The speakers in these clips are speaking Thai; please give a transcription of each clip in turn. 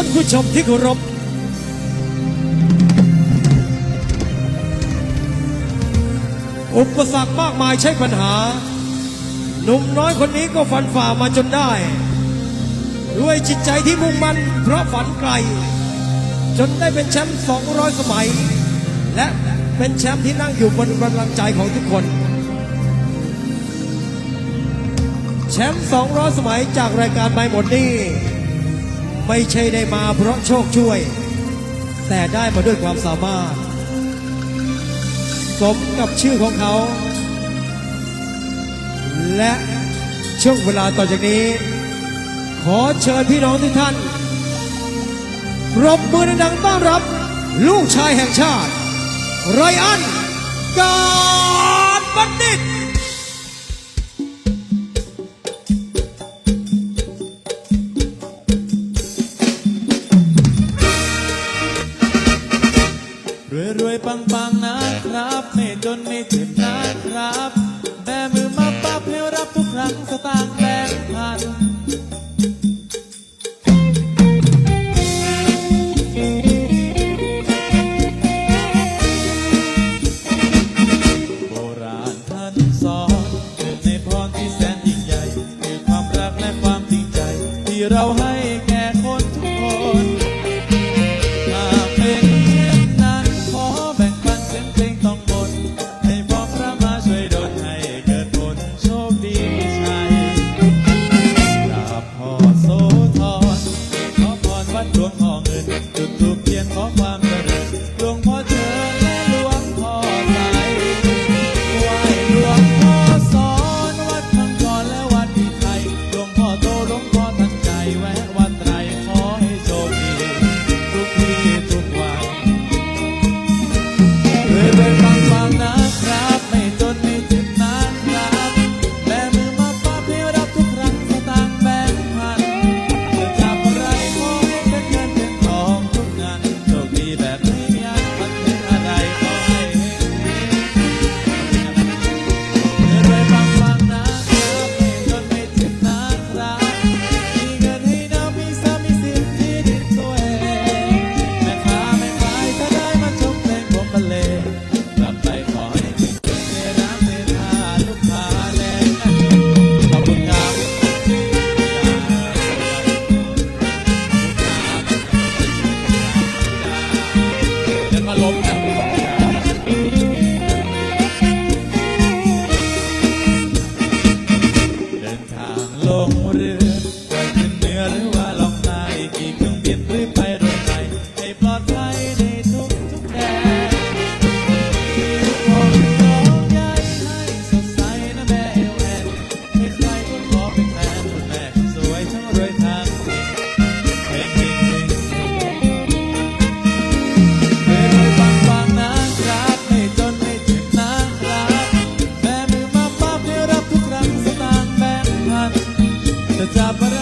ท่านผู้ชมที่เคารพอุปสรรคมากมายใช่ปัญหา หนุ่มน้อยคนนี้ก็ฟันฝ่ามาจนได้ ด้วยจิตใจที่มุ่งมั่นเพราะฝันไกล จนได้เป็นแชมป์ 200 สมัย และเป็นแชมป์ที่นั่งอยู่บนกำลังใจของทุกคน แชมป์ 200 สมัยจากรายการไม่หมดนี่ ไม่ใช่ได้มาเพราะโชคช่วย แต่ได้มาด้วยความสามารถ สมกับชื่อของเขา และช่วงเวลาต่อจากนี้ ขอเชิญพี่น้องทุกท่านรบมือดังต้อนรับ ลูกชายแห่งชาติ ไรอันกา รวยรวยปังปังนะครับ ไม่จนไม่เจ็บนะครับแบมือมาปั๊บให้รับทุกครั้งสตางค์แบงค์พัน you. lomre the top of the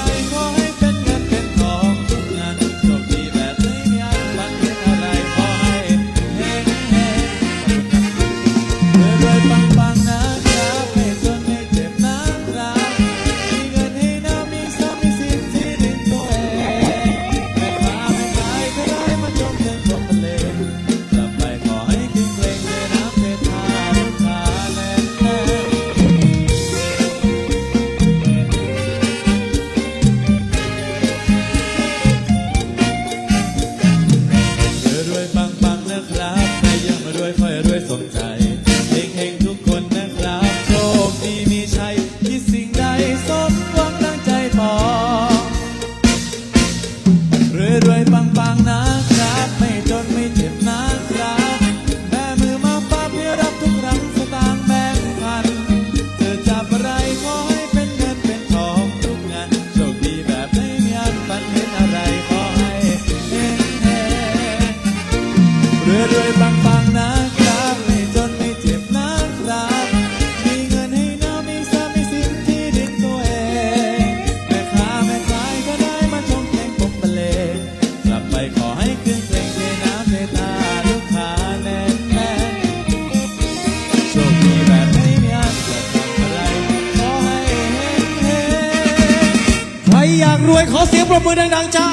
不能当家